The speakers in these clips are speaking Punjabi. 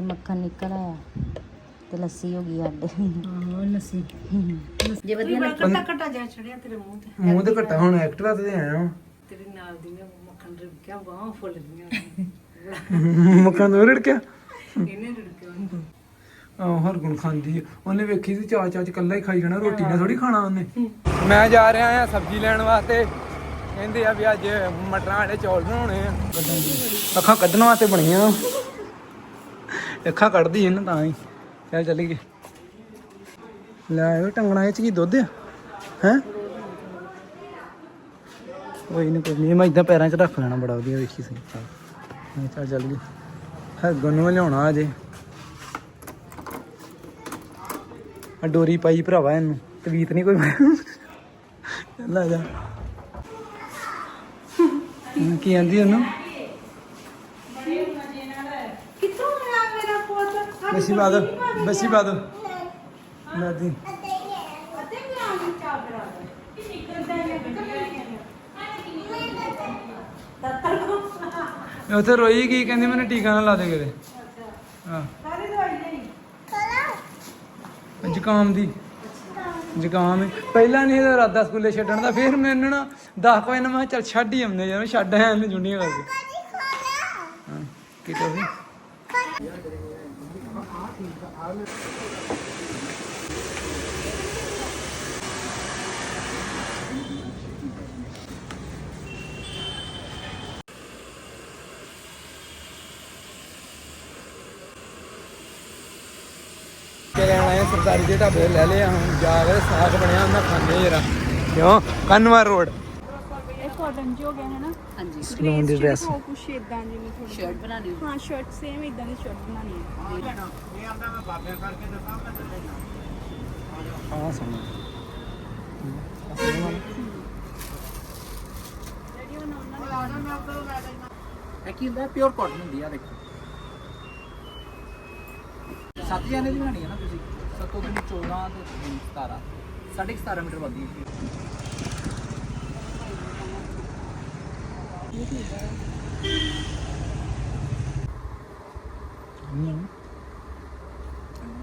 ਮੱਖਣ ਨਿਕਲ ਆਇਆ ਤੇ ਲੱਸੀ ਹੋ ਗਈ ਅੱਡ। ਆਹੋ ਲੱਸੀ। ਜੇ ਵਧੀਆ ਲੱਗ। ਕੱਟਾ ਕੱਟਾ ਜਾ ਛੜਿਆ ਤੇਰੇ ਮੂੰਹ ਤੇ। ਮੂੰਹ ਤੇ ਘੱਟਾ ਹੁਣ ਐਕਟਿਵਾ ਤੇ ਆਇਆ ਵਾਂ। ਤੇਰੇ ਨਾਲ ਦੀ ਨੇ ਮੱਖਣ ਰਿੜਕਿਆ ਬਾਹਾਂ ਫੁੱਲ ਗਈਆਂ। ਮੱਖਣ ਤੋਂ ਰੜਕਿਆ? ਇਹਨੇ ਰਿੜਕਿਆ ਆਹ ਖਾਂਦੀ ਆ। ਉਹਨੇ ਵੇਖੀ ਸੀ ਚਾਹ ਚਾਹ ਚ ਕੱਲਾ ਹੀ ਖਾਈ ਜਾਣਾ ਰੋਟੀ ਨੇ ਥੋੜੀ ਖਾਣਾ ਉਹਨੇ। ਮੈਂ ਜਾ ਰਿਹਾ ਆ ਸਬਜ਼ੀ ਲੈਣ ਵਾਸਤੇ। ਕਹਿੰਦੇ ਆ ਵੀ ਅੱਜ ਮਟਰਾਂ ਵਾਲੇ ਚੌਲ ਬਣਾਉਣੇ ਆ। ਅੱਖਾਂ ਕੱਢਣ ਵਾਸਤੇ ਬਣੀਆਂ। ਅੱਖਾਂ ਕੱਢਦੀ ਇਹਨਾਂ ਤਾਂ ਹੀ। ਚੱਲ ਚੱਲੀਏ। ਲੈ ਆਇਓ ਟੰਗਣਾ ਇਹ ਚ ਕੀ ਦੁੱਧ ਆ? ਹੈ? ਕੋਈ ਨਹੀਂ ਕੋਈ ਨਹੀਂ ਮੈਂ ਇਦਾਂ ਪੈਰਾਂ 'ਚ ਰੱਖ ਲੈਣਾ, ਬੜਾ ਵਧੀਆ ਵੇਖੀ ਸੀ। ਚੱਲ ਚੱਲ ਚੱਲ ਗਈ ਹੱਗਨ ਲਿਆਉਣਾ ਅਜੇ। ਆ ਡੋਰੀ ਪਾਈ ਭਰਾਵਾ ਇਹਨੂੰ। ਤਵੀਤ ਨਹੀਂ ਕੋਈ ਚੱਲ ਆ ਜਾ। ਕੀ ਆਂਦੀ ਉਹਨੂੰ ਕਿੱਥੋਂ ਆਇਆ ਮੇਰਾ ਪੁੱਤ ਬਸੀ ਬਾਦ ਬਸੀ ਬਾਦ। ਲਾਦੀ ਅਤੇ ਮੈਂ ਆ ਉੱਥੇ ਰੋਈ ਕੀ ਕਹਿੰਦੀ ਮੈਨੂੰ ਟੀਕਾ ਨਾ ਲਾ ਦੇ ਕਿਤੇ। ਹਾਂ। ਸਾਰੇ ਦਵਾਈ ਲਈ ਜ਼ੁਕਾਮ ਦੀ। ਜ਼ੁਕਾਮ। ਪਹਿਲਾਂ ਨਹੀਂ ਇਹਦਾ ਇਰਾਦਾ ਸਕੂਲੇ ਛੱਡਣ ਦਾ, ਫਿਰ ਮੈਨੂੰ ਨਾ 10 ਵਜੇ ਨਾ ਮੈਂ ਕਿਹਾ ਚੱਲ ਛੱਡ ਹੀ ਆਉਂਦੇ ਯਾਰ, ਛੱਡ ਆਇਆ ਇਹਨੂੰ ਜੁੰਡੀਆਂ ਕਰਕੇ। ਹਾਂ, ਕੀ ਕਹੋ ਸਰਦਾਰੀ ਦੇ ਢਾਬੇ ਲੈ ਲਿਆ ਹੁਣ ਜਾ ਕੇ ਸਾਗ ਬਣਿਆ ਉਹਨਾਂ ਖਾਣੇ ਜਰਾ। ਕਿਉਂ? ਕੰਨਵਾਰ ਰੋਡ। ਇਹ ਚ ਹੋ ਗਿਆ ਹੈ ਨਾ ਹਾਂਜੀ ਸਲੂਨ ਦੀ ਡਰੈਸ ਉਹ ਕੁਛ ਇਦਾਂ ਜਿਵੇਂ ਥੋੜੀ ਸ਼ਰਟ ਬਣਾਣੀ ਹਾਂ ਸ਼ਰਟ ਸੇਮ ਇਦਾਂ ਦੀ ਸ਼ਰਟ ਬਣਾਣੀ ਹੈ। ਹਾਂ ਸੁਣ ਇਹ ਕੀ ਹੁੰਦਾ? ਪਿਓਰ ਕਾਟਨ ਹੁੰਦੀ ਆ ਦੇਖੋ। ਸੱਤ ਜਾਨੇ ਦੀ ਬਣਾਣੀ ਹੈ ਨਾ ਤੁਸੀਂ? ਸੱਤੋਂ ਦਿਨ 14 ਤੇ ਦਿਨ 17 ਸਾਢੇ ਕੁ 17 ਹੈ।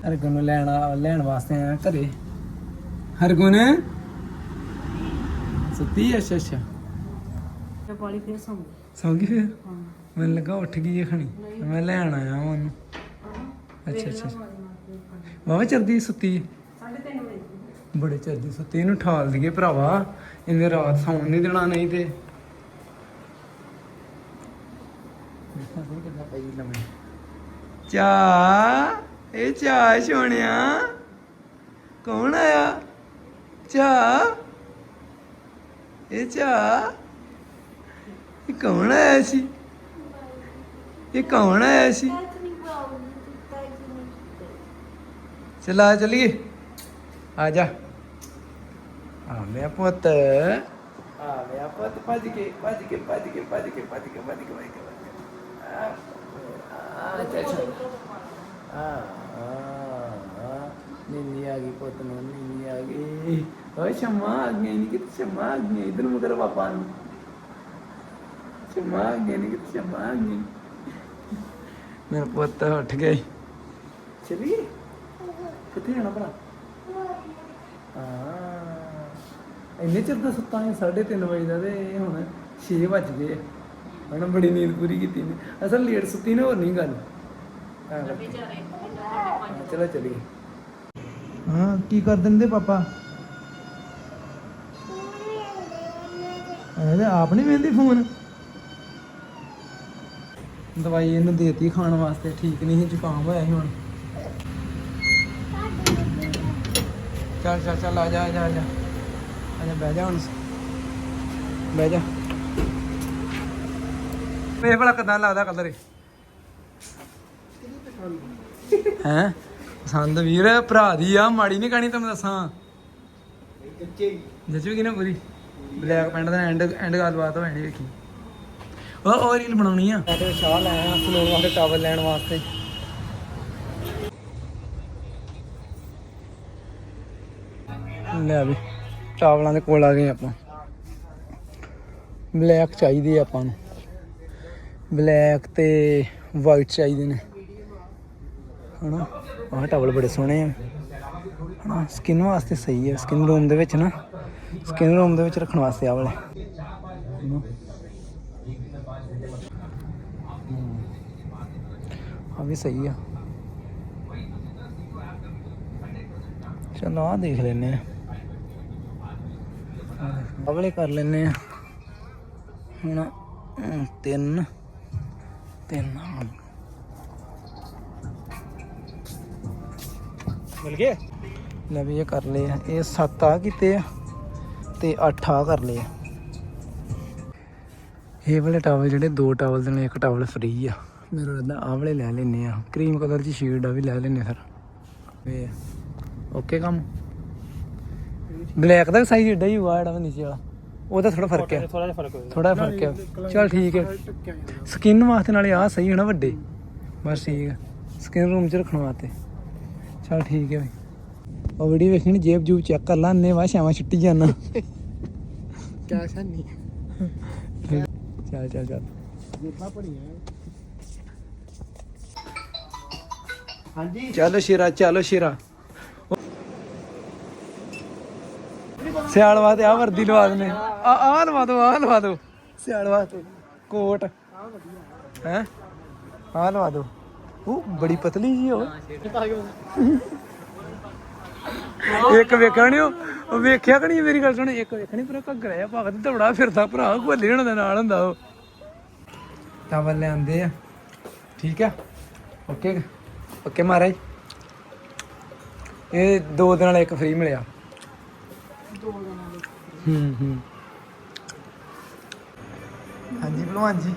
ਹਰਗੁਣ ਨੂੰ ਲੈਣ ਆ ਲੈਣ ਵਾਸਤੇ ਆਇਆ ਘਰੇ। ਹਰਗੁਣ? ਸੁੱਤੀ ਐ? ਅੱਛਾ ਅੱਛਾ। ਤੇ ਪਾਲੀ ਫੇਰ ਸੌਂ ਸੌਂ ਗਈ ਫਿਰ? ਮੈਨੂੰ ਲੱਗਾ ਉੱਠ ਗਈ ਇਹ ਖਣੀ। ਮੈਂ ਲੈਣ ਆਇਆ ਵਾਂ ਉਹਨੂੰ। ਅੱਛਾ ਅੱਛਾ ਵਾਵਾ ਚਰਦੀ ਸੁੱਤੀ ਸਾਢੇ 3 ਵਜੇ। ਬੜੇ ਚਰਦੀ ਸੁੱਤੀ ਇਹਨੂੰ ਠਾਲ ਦਈਏ ਭਰਾਵਾ। ਇਹਨੇ ਰਾਤ ਸੌਣ ਨਹੀਂ ਦੇਣਾ ਨਹੀਂ ਤੇ ਚਾ ਇਹ ਚਾ ਸੋਹਣਿਆ ਕੌਣ ਆਇਆ? ਚਾ ਇਹ ਚਾ ਇਹ ਕੌਣ ਆਇਆ ਸੀ? ਇਹ ਕੌਣ ਆਇਆ ਸੀ? ਚਲਾ ਚਲੀਏ। ਆ ਜਾ। ਆ ਮੇਰਾ ਪੁੱਤ। ਆ ਮੇਰਾ ਪੁੱਤ ਭੱਜ ਕੇ ਭੱਜ ਕੇ ਭੱਜ ਕੇ ਭੱਜ ਕੇ ਭੱਜ ਕੇ ਭੱਜ ਕੇ। ਆ ਆ ਅੱਛਾ ਆ ਗਈ ਪੁੱਤ ਨੂੰ ਨੀਨੀ ਆ ਗਈ ਓਏ ਸ਼ਮਾ ਆ ਗਈ ਨਹੀਂ ਕਿ ਸ਼ਮਾ ਆ ਗਈ ਇਧਰ ਮੁਕਰ ਪਾਪਾ ਨੂੰ ਸ਼ਮਾ ਆ ਗਈ ਨਹੀਂ ਕਿ ਸ਼ਮਾ ਆ ਗਈ ਮੇਰਾ ਪੁੱਤ ਉੱਠ ਗਿਆ ਈ। ਚਲੀਏ ਕਿੱਥੇ ਜਾਣਾ ਭਰਾ ਹਾਂ ਇੰਨੇ ਚਿਰ ਦਾ ਸੁੱਤਾ ਹੈ 3:30 ਵਜੇ ਦਾ ਤੇ ਹੁਣ 6 ਵੱਜ ਗਏ ਹੁਣ ਬੜੀ ਨੀਂਦ ਪੂਰੀ ਕੀਤੀ ਨੇ ਅਸਲ ਲੇਟ ਸੁੱਤੀ ਨੇ ਹੋਰ ਨਹੀਂ ਗੱਲ। ਚਲੋ ਚਲੀਏ। ਹਾਂ ਕੀ ਕਰ ਦਿੰਦੇ ਪਾਪਾ? ਇਹਦੇ ਆਪ ਨਹੀਂ ਵੇਂਦੀ ਫੋਨ? ਦਵਾਈ ਇਹਨੂੰ ਦੇਤੀ ਖਾਣ ਵਾਸਤੇ ਠੀਕ ਨਹੀਂ ਸੀ ਜ਼ੁਕਾਮ ਹੋਇਆ ਸੀ ਹੁਣ। ਚੱਲ ਚੱਲ ਚੱਲ ਆ ਜਾ ਆ ਜਾ। ਆ ਜਾ ਬਹਿ ਜਾ ਹੁਣ। ਬਹਿ ਜਾ। ਵੇਖ ਭਲਾ ਕਿਦਾਂ ਲੱਗਦਾ ਕਲਰ ਹੈ? ਪਸੰਦ ਵੀਰ, ਭਰਾ ਦੀ ਆ, ਮਾੜੀ ਨਹੀਂ ਕਹਾਣੀ ਤੁਹਾਨੂੰ ਦੱਸਾਂ। ਜੱਜ ਨਾ ਪੂਰੀ? ਬਲੈਕ ਪੈਂਟ ਦਾ ਐਂਡ ਐਂਡ ਗੱਲਬਾਤ ਹੋਣੀ ਵੇਖੀ। ਉਹ ਉਹ ਰੀਲ ਬਣਾਉਣੀ ਆ। ਤੇ ਸ਼ਾਹ ਲੈ ਆਇਆ ਵਾਸਤੇ ਟਾਵਲ ਲੈਣ ਵਾਸਤੇ। ਲੈ ਵੀ ਟਾਵਲਾਂ ਦੇ ਕੋਲ ਆ ਗਏ ਆਪਾਂ। ਬਲੈਕ ਚਾਹੀਦੀ ਆ ਆਪਾਂ ਨੂੰ। ਬਲੈਕ ਤੇ ਵਾਈਟ ਚਾਹੀਦੇ ਨੇ। ਹਨਾ? ਆਹ ਟਾਵਲ ਬੜੇ ਸੋਹਣੇ ਆ। ਹਨਾ? ਸਕਿਨ ਵਾਸਤੇ ਸਹੀ ਹੈ ਸਕਿਨ ਰੂਮ ਦੇ ਵਿੱਚ ਨਾ ਸਕਿਨ ਰੂਮ ਦੇ ਵਿੱਚ ਰੱਖਣ ਵਾਸਤੇ ਆ ਵਾਲੇ। ਹਨਾ। ਆ ਵੀ ਸਹੀ ਆ। ਚਲੋ ਆ ਦੇਖ ਲੈਨੇ ਆ। ਆਹ ਕਰ ਲੈਨੇ ਆ। ਹੁਣ, ਤਿੰਨ। ਤਿੰਨ ਆ। ਮਿਲ ਗਏ ਲੈ ਵੀ ਇਹ ਕਰ ਲਏ ਆ ਇਹ ਸੱਤ ਆ ਕੀਤੇ ਆ ਤੇ 8 ਆ ਕਰ ਲਏ ਆ ਇਹ ਵਾਲੇ ਟਾਵਲ ਜਿਹੜੇ ਦੋ ਟਾਵਲ ਦੇ ਨਾਲ ਇੱਕ ਟਾਵਲ ਫ੍ਰੀ ਆ ਮੇਰਾ ਰੱਦਾ ਆਹ ਵਾਲੇ ਲੈ ਲੈਨੇ ਆ ਕਰੀਮ ਕਲਰ ਦੀ ਸ਼ੇਡ ਆ ਵੀ ਲੈ ਲੈਨੇ ਫਿਰ ਵੇ ਓਕੇ ਕੰਮ ਬਲੈਕ ਦਾ ਸਾਈਜ਼ ਏਡਾ ਹੀ ਵਾ ਜਿਹੜਾ ਵਾ ਨੀਚੇ ਵਾਲਾ ਉਹਦਾ ਥੋੜਾ ਫ਼ਰਕ ਹੈ। ਥੋੜਾ ਜਿਹਾ ਫ਼ਰਕ ਹੋਏਗਾ ਥੋੜਾ ਫ਼ਰਕ ਹੈ। ਚਲ ਠੀਕ ਹੈ। ਸਕਿਨ ਵਾਸਤੇ ਨਾਲੇ ਆ ਸਹੀ ਹੈ ਨਾ ਵੱਡੇ। ਬਸ ਠੀਕ ਹੈ। ਸਕਿਨ ਰੂਮ 'ਚ ਰੱਖਣ ਵਾਸਤੇ। ਚਲ ਠੀਕ ਹੈ ਬਈ। ਉਹ ਵੀਡੀਓ ਵੇਖਣੀ ਜੇਬ ਜੂਬ ਚੈੱਕ ਕਰ ਲਾ ਅੰਨੇ ਵਾ ਸ਼ਾਮਾ ਛੁੱਟੀ ਜਾਣਾ ਕਿਆ ਸਾਨੀ ਚੱਲ ਚੱਲ ਚੱਲ। ਹਾਂਜੀ ਚਲੋ ਸ਼ੇਰਾ ਚਲੋ ਸ਼ੇਰਾ। ਸਿਆਲ ਵਾਸਤੇ ਆ ਵਰਦੀ ਲਵਾ ਦਨੇ ਆ ਆ ਲਵਾ ਦੋ ਆ ਲਵਾ ਦੋ। ਸਿਆਲ ਵਾਸਤੇ ਕੋਟ। ਹੈ? ਆ ਲਵਾ ਦੋ। ਉਹ ਬੜੀ ਪਤਲੀ ਜੀ ਉਹ। ਇੱਕ ਵੇਖਣੀ ਉਹ? ਵੇਖਿਆ ਕਿ ਨਹੀਂ ਮੇਰੀ ਗੱਲ ਸੁਣ। ਇੱਕ ਵੇਖਣੀ ਪਰ ਘੱਗਰਾ ਆ ਭਗਤ ਦੌੜਾ ਫਿਰਦਾ ਭਰਾ। ਭੋਲੇ ਹਣ ਦੇ ਨਾਲ ਹੁੰਦਾ ਉਹ। ਟਾਵਲ ਲਿਆਂਦੇ ਆ। ਠੀਕ ਆ? ਓਕੇ। ਓਕੇ ਮਹਾਰਾਜ। ਇਹ ਦੋ ਦਿਨ ਵਾਲਾ ਇੱਕ ਫ੍ਰੀ ਮਿਲਿਆ। ਦੋ ਦਿਨ ਵਾਲੇ ਹੂੰ ਹੂੰ। ਹਾਂਜੀ ਭਲਵਾਨ ਜੀ।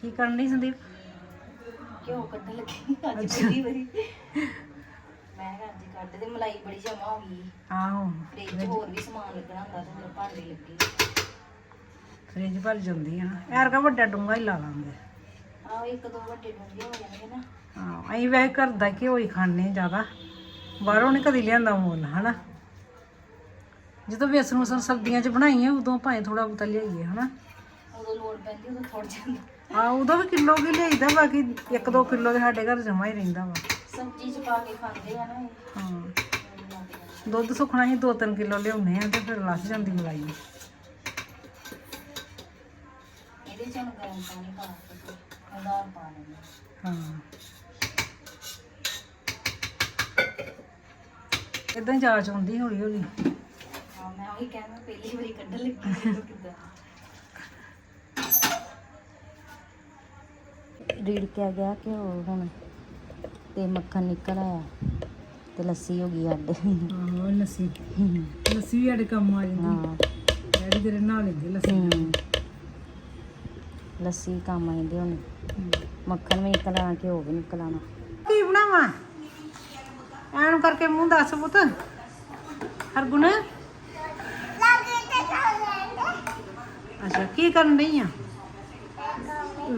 ਕੀ ਕਰਨ ਲਈ ਸੰਦੀਪ? ਘਿਓ ਕੱਢਣ ਲੱਗੀ ਅੱਜ ਪਹਿਲੀ ਵਾਰੀ। ਮੈਂ ਕਿਹਾ ਅੱਜ ਕੱਢ ਦੇ ਮਲਾਈ ਬੜੀ ਜਮਾ ਹੋ ਗਈ। ਆਹੋ ਫ੍ਰਿਜ ਹੋਰ ਵੀ ਸਮਾਨ ਲੱਗਣਾ ਹੁੰਦਾ ਤੇ ਮੇਰੇ ਭਾਂਡੇ ਲੱਗੇ। ਫ੍ਰਿਜ ਭਰ ਜਾਂਦੀ ਆ ਯਾਰ ਕਾ ਵੱਡਾ ਡੂੰਗਾ ਹੀ ਲਾ ਲਾਂਗੇ। ਆਹ ਇੱਕ ਦੋ ਵੱਡੇ ਡੂੰਘੇ ਹੋ ਜਾਣਗੇ ਨਾ। ਹਾਂ ਅਸੀਂ ਵੈਸੇ ਘਰ ਦਾ ਘਿਓ ਹੀ ਖਾਣੇ ਜ਼ਿਆਦਾ। ਬਾਹਰੋਂ ਨਹੀਂ ਕਦੀ ਲਿਆਂਦਾ ਮੁੱਲ ਹਨਾ? ਜਦੋਂ ਵੇਸਣ ਵਸਣ ਸਰਦੀਆਂ 'ਚ ਬਣਾਈਏ ਉਦੋਂ ਭਾਵੇਂ ਥੋੜਾ ਬਹੁਤਾ ਲਿਆਈਏ ਹਨਾ? ਉਦੋਂ ਲੋੜ ਪੈਂਦੀ ਉਦੋਂ ਥੋੜ ਜਾਂਦਾ ਆ ਉਦੋਂ ਵੀ ਕਿਲੋ ਕੀ ਲਿਆਈਦਾ ਬਾਕੀ 1-2 ਕਿਲੋ ਦੇ ਸਾਡੇ ਘਰ ਜਮਾ ਹੀ ਰਹਿੰਦਾ ਵਾ। ਸਬਜ਼ੀ ਚ ਪਾ ਕੇ ਖਾਂਦੇ ਆ ਨਾ ਹਾਂ। ਦੁੱਧ ਸੁਖਣਾ ਹੀ 2-3 ਕਿਲੋ ਲਿਆਉਨੇ ਆ ਤੇ ਫਿਰ ਲੱਸ ਜਾਂਦੀ ਮਲਾਈ। ਇਹਦੇ ਚ ਗਰਮ ਪਾਣੀ ਪਾ ਕੇ ਹਜ਼ਾਰ ਪਾ ਲੈਣਾ ਹਾਂ ਇਦਾਂ ਜਾਂਚ ਹੁੰਦੀ ਹੌਲੀ ਹੌਲੀ। ਹਾਂ ਮੈਂ ਉਹੀ ਕਹਿੰਦਾ ਪਹਿਲੀ ਵਾਰੀ ਕੱਢਣ ਲੱਗੀ ਸੀ ਕਿੱਦਾਂ। ਗਿਆ ਘਿਓ ਹੁਣ ਤੇ ਮੱਖਣ ਨਿਕਲ ਆਇਆ ਤੇ ਲੱਸੀ ਹੋ ਗਈ ਅੱਡ। ਹਾਂ ਲੱਸੀ। ਲੱਸੀ ਵੀ ਸਾਡੇ ਕੰਮ ਆ ਜਾਂਦੀ। ਹਾਂ। ਡੈਡੀ ਤੇਰੇ ਨਾਲ ਲੈਂਦੇ ਲੱਸੀ। ਹਮ। ਲੱਸੀ ਕੰਮ ਆਉਂਦੇ ਹੁਣ। ਮੱਖਣ ਵੀ ਨਿਕਲ ਆਣਾ ਘਿਓ ਵੀ ਨਿਕਲ ਆਣਾ ਕੀ ਬਣਾਵਾਂ? ਐਨ ਕਰਕੇ ਮੂੰਹ ਦੱਸ ਪੁੱਤ। ਹਰਗੁਣ। ਅੱਛਾ ਕੀ ਕਰਨ ਡਈ ਆ?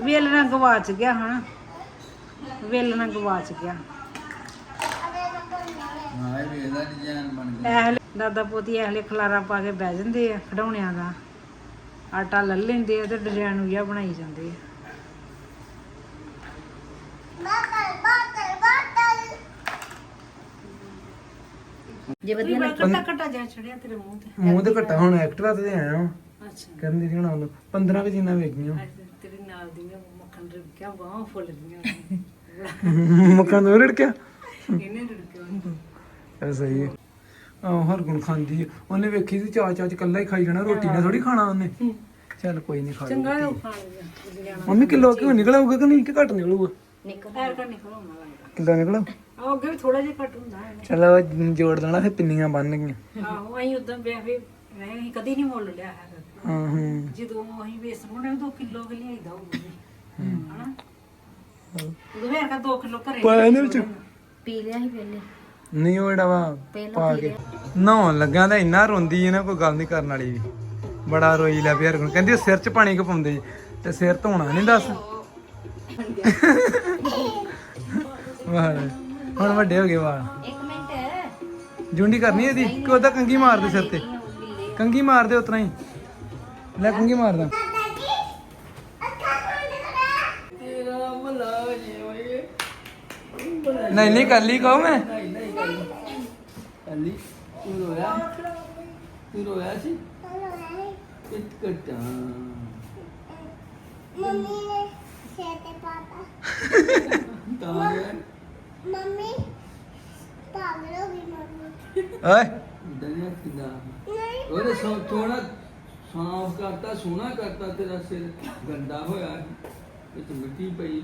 ਵੇਲਣਾ ਗਵਾਚ ਗਿਆ ਹਨਾ ਵੇਲਣਾ ਗਵਾਚ ਗਿਆ। ਦਾਦਾ ਪੋਤੀ ਐਹਲੇ ਖਲਾਰਾ ਪਾ ਕੇ ਬਹਿ ਜਾਂਦੇ ਆ ਖਡਾਉਣਿਆਂ ਦਾ। ਆਟਾ ਲੈ ਲੈਂਦੇ ਆ ਤੇ ਡਿਜ਼ਾਈਨ ਉਜਾ ਬਣਾਈ ਜਾਂਦੇ ਆ। ਜੇ ਵਧੀਆ ਲੱਗ ਕੱਟਾ ਕੱਟਾ ਜਿਹਾ ਛੜਿਆ ਤੇਰੇ ਮੂੰਹ ਤੇ। ਮੂੰਹ ਤੇ ਘੱਟਾ ਹੁਣ ਐਕਟਿਵਾ ਤੇ ਆਇਆ ਹਾਂ ਅੱਛਾ। ਕਰਨ ਦੀ ਹੁਣ ਉਹਨੂੰ 15 ਕੁ ਜਿੰਨਾ ਵੇਖ ਗਈਆਂ ਤੇਰੇ ਨਾਲ ਦੀਆਂ ਮੱਖਣ ਰਿੜਕਿਆ ਬਾਹਾਂ ਫੁੱਲ ਗਈਆਂ। ਮੱਖਣ ਤੋਂ ਰੜਕਿਆ? ਇਹਨੇ ਰਿੜਕਿਆ। ਇਹ ਸਹੀ ਹੈ। ਆਹ ਹਰ ਗੁਣ ਖਾਂਦੀ। ਉਹਨੇ ਵੇਖੀ ਸੀ ਚਾਚ ਚਾਚ ਕੱਲਾ ਹੀ ਖਾਈ ਜਾਣਾ ਰੋਟੀ ਨੇ ਥੋੜੀ ਖਾਣਾ ਉਹਨੇ। ਚੱਲ ਕੋਈ ਨਹੀਂ ਖਾ ਚੰਗਾ। ਉਹ ਖਾਣ ਗਿਆ ਮੰਮੀ ਕਿਲੋ ਕਿਉਂ ਨਿਕਲ ਆਊਗਾ ਕਿ ਨਹੀਂ? ਕਿ ਘੱਟ ਨਿਕਲੂਗਾ? ਨਿਕਲ ਆਉਣਾ ਲੱਗਦਾ ਕਿਲੋ ਨਿਕਲ? ਆਊ? ਆਹ ਅੱਗੇ ਵੀ ਥੋੜਾ ਜਿਹਾ ਘੱਟ ਹੁੰਦਾ ਹੈ। ਚਲੋ ਜੋੜ ਦੇਣਾ ਫਿਰ ਪਿੰਨੀਆਂ ਬਣ ਗਈਆਂ। ਆਹੋ ਅਸੀਂ ਉਦਾਂ ਵੀ ਅਸੀਂ ਕਦੀ ਨਹੀਂ ਮੁੱਲ ਲਿਆ ਹੈ ਹਾਂ ਹਾਂ। ਜਦੋਂ ਅਸੀਂ ਵੇਸਣ ਬਣਾਉਂਦੇ ਉਦੋਂ ਕਿਲੋ ਕਿ ਲਿਆਈਦਾ ਹੋਊਗਾ ਹਨਾ? ਉਦੋਂ ਵੀ ਐਰ 2 ਕਿਲੋ ਘਰੇ ਪਾਇਆ ਇਹਦੇ ਵਿੱਚ? ਪੀ ਲਿਆ ਸੀ ਪਹਿਲੇ। ਨਹੀਂ ਉਹ ਜਿਹੜਾ ਵਾ ਪਾ ਕੇ। ਨਹਾਉਣ ਲੱਗਿਆ ਤਾਂ ਇੰਨਾ ਰੋਂਦੀ ਹੈ ਨਾ ਕੋਈ ਗੱਲ ਨਹੀਂ ਕਰਨ ਵਾਲੀ ਵੀ। ਬੜਾ ਰੋਈ ਲੈ ਪਿਆਰ ਕੋਲ ਕਹਿੰਦੀ ਉਹ ਸਿਰ 'ਚ ਪਾਣੀ ਕਿਉਂ ਪਾਉਂਦੇ? ਤੇ ਸਿਰ ਧੋਣਾ ਨਹੀਂ ਦੱਸ। ਵਾਹ। ਹੁਣ ਵੱਡੇ ਹੋ ਗਏ ਇੱਕ ਮਿੰਟ। ਜੁੰਡੀ ਕਰਨੀ ਇਹਦੀ? ਕਿ ਉਹਦਾ ਕੰਗੀ ਮਾਰਦੇ ਸਿਰ ਤੇ। ਕੰਗੀ ਮਾਰਦੇ ਉਤਰਾ ਹੀ। ਲੈ ਪੁੰਗੀ ਮਾਰਦਾ ਨਹੀਂ ਨਹੀਂ ਕੱਲੀ ਕਹੋ ਮੈਂ। ਕੱਲੀ ਤੂੰ ਰੋਇਆ? ਤੂੰ ਰੋਇਆ ਸੀ? ਕਿਤ ਕਟਾਂ। ਮੰਮੀ ਨੇ ਸੇਤੇ ਪਾਪਾ ਤਾਂ। ਗਿਆ ਮੰਮੀ ਪਾਗਲ ਹੋ ਗਈ ਮੰਮੀ। ਓਏ। ਦਰਿਆ ਨਹੀਂ ਉਹਨੇ ਸੋ ਥੋੜਾ ਸਾਫ਼ ਕਰਤਾ ਸੋਹਣਾ ਕਰਤਾ ਤੇਰਾ ਸਿਰ ਗੰਦਾ ਹੋਇਆ। ਵਿੱਚ ਮਿੱਟੀ ਪਈ।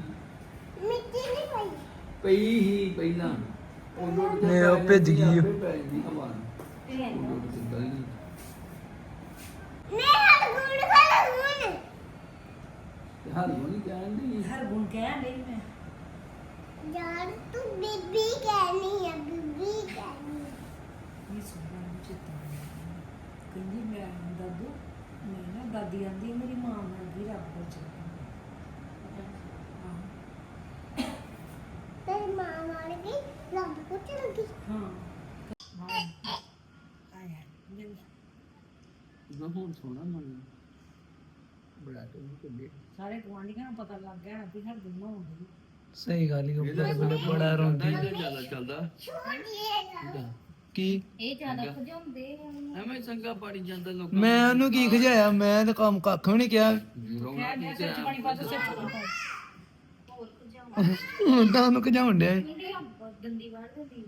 ਮਿੱਟੀ ਨਹੀਂ ਪਈ। ਪਈ ਹੀ ਪਹਿਲਾਂ। ਉਹ ਉਹ ਭਿੱਜ ਗਈ ਉਹ। ਹਰ ਗੁੰਡ ਕਹਿੰਦੀ ਹਰ ਗੁਣ ਕਹਿ ਮੈਂ ਯਾਰ ਤੂੰ ਬੀਬੀ ਕਹਿਣੀ ਹੈ ਬੀਬੀ ਕਹਿਣੀ ਇਹ ਸੁਣਨ ਨੂੰ ਚਿੱਤਾ ਕਹਿੰਦੀ ਮੈਂ ਦਾਦੂ, ਮੈਂ ਨਾ ਦਾਦੀ ਆਂਦੀ, ਮੇਰੀ ਮਾਂ ਨਾਲ ਰੱਬ ਦਾ ਨਾ ਹੁਣ ਮਨ ਬੜਾ ਤੋਂ ਸਾਰੇ ਨੂੰ ਪਤਾ ਲੱਗ ਗਿਆ ਵੀ ਹਰ ਦਿਨ ਸਹੀ ਗੱਲ ਹੀ ਉਹ ਬੜਾ ਰੋਂਦੀ। ਜ਼ਿਆਦਾ ਚੱਲਦਾ। ਕੀ? ਇਹ ਜ਼ਿਆਦਾ ਖਜਾਉਂਦੇ ਐਵੇਂ ਚੰਗਾ ਪਾੜੀ ਜਾਂਦਾ ਲੋਕ ਮੈਂ ਉਹਨੂੰ ਕੀ ਖਜਾਇਆ? ਮੈਂ ਤਾਂ ਕੰਮ ਕੱਖ ਵੀ ਨਹੀਂ ਕਿਹਾ। ਤਾਂ ਉਹਨੂੰ ਖਜਾਉਣ ਡਿਆ ਸੀ। ਦੰਦੀ ਵਾੜ ਦਿੰਦੀ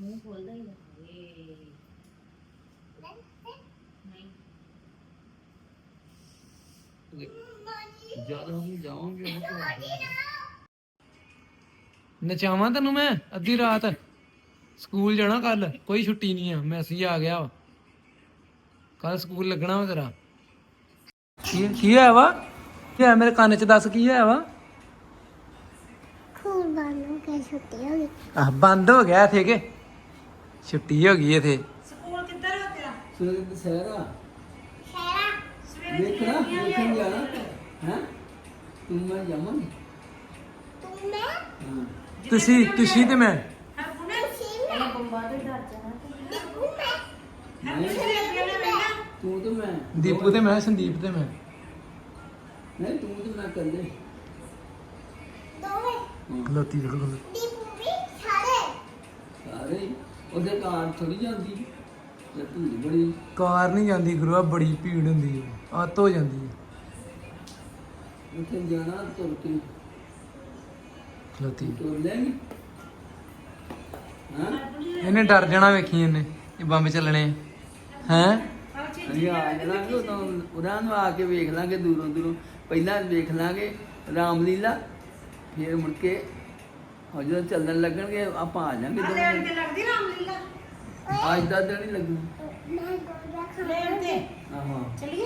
ਮੂੰਹ ਖੋਲਦਾ ਹੀ ਏ। ਜ਼ਿਆਦਾ ਹੁਣ ਜਾਵਾਂਗੇ ਨਚਾਵਾਂ ਤੈਨੂੰ ਮੈਂ ਅੱਧੀ ਰਾਤ? ਸਕੂਲ ਜਾਣਾ ਕੱਲ। ਕੋਈ ਛੁੱਟੀ ਨਹੀਂ ਆ। ਮੈਸੇਜ ਆ ਗਿਆ ਵਾ। ਕੱਲ ਸਕੂਲ ਲੱਗਣਾ ਵਾ ਤੇਰਾ। ਕੀ ਕੀ ਹੋਇਆ ਵਾ? ਕੀ ਹੋਇਆ? ਮੇਰੇ ਕੰਨ 'ਚ ਦੱਸ ਕੀ ਹੋਇਆ ਵਾ? ਛੁੱਟੀ ਹੋ ਗਈ। ਆ ਬੰਦ ਹੋ ਗਿਆ ਇਥੇ ਕਿ? ਛੁੱਟੀ ਹੋ ਗਈ ਇਥੇ। ਸਵੇਰੇ ਦਸਹਿਰਾ ਸ਼ਹਿਰਾ ਦੇਖਣਾ ਦੇਖਣ ਜਾਣਾ ਹੈ? ਤੂੰ ਮੈਂ ਜਾਵਾਂਗੇ। ਤੂੰ ਮੈਂ? ਹਾਂ। ਤੁਸੀਂ ਤੁਸੀਂ ਤੇ ਮੈਂ। ਤੁਸੀਂ ਮੈਂ? ਬੰਬਾ ਤੋਂ ਡਰ ਜਾਣਾ ਤੂੰ ਮੈਂ? ਨਹੀਂ ਤੂੰ ਤੇ ਮੈਂ। ਦੀਪੂ ਤੇ ਮੈਂ ਸੰਦੀਪ ਤੇ ਮੈਂ। ਨਹੀਂ ਤੂੰ ਤੇ ਮੈਂ ਕੱਲੇ ਸਾਰੇ। ਸਾਰੇ? ਹੀ। ਉਹਦੇ ਕਾਰ ਥੋੜੀ ਜਾਂਦੀ? ਤੇ ਭੀੜ ਬੜੀ? ਕਾਰ ਨਹੀਂ ਜਾਂਦੀ ਗੁਰੂਆ ਬੜੀ ਭੀੜ ਹੁੰਦੀ ਹੈ ਆਤ ਹੋ ਜਾਂਦੀ ਹੈ ਉੱਥੇ ਜਾਣਾ ਤੁਰ ਕੇ। ਖਲੋਤੀ ਤੁਰ ਲੈਂਗੇ। ਹਾਂ? ਇਹਨੇ ਡਰ ਜਾਣਾ ਵੇਖੀ ਇਹਨੇ ਇਹ ਬੰਬ ਚੱਲਣੇ। ਹੈ? ਅਸੀਂ ਆ ਉਦੋਂ ਨੂੰ ਆ ਕੇ ਵੇਖ ਲਾਂਗੇ ਦੂਰੋਂ ਦੂਰੋਂ। ਪਹਿਲਾਂ ਵੇਖ ਲਾਂਗੇ ਰਾਮਲੀਲਾ। ਫਿਰ ਮੁੜ ਕੇ ਉਹ ਜਦੋਂ ਚੱਲਣ ਲੱਗਣਗੇ ਆਪਾਂ ਆ ਜਾਾਂਗੇ ਦੋ ਲੱਗਦੀ ਰਾਮਲੀਲਾ। ਅੱਜ ਦਾ ਦਿਨ ਹੀ ਲੱਗੂ ਲੈਣ ਤੇ। ਆਹਾਂ। ਚਲੀਏ?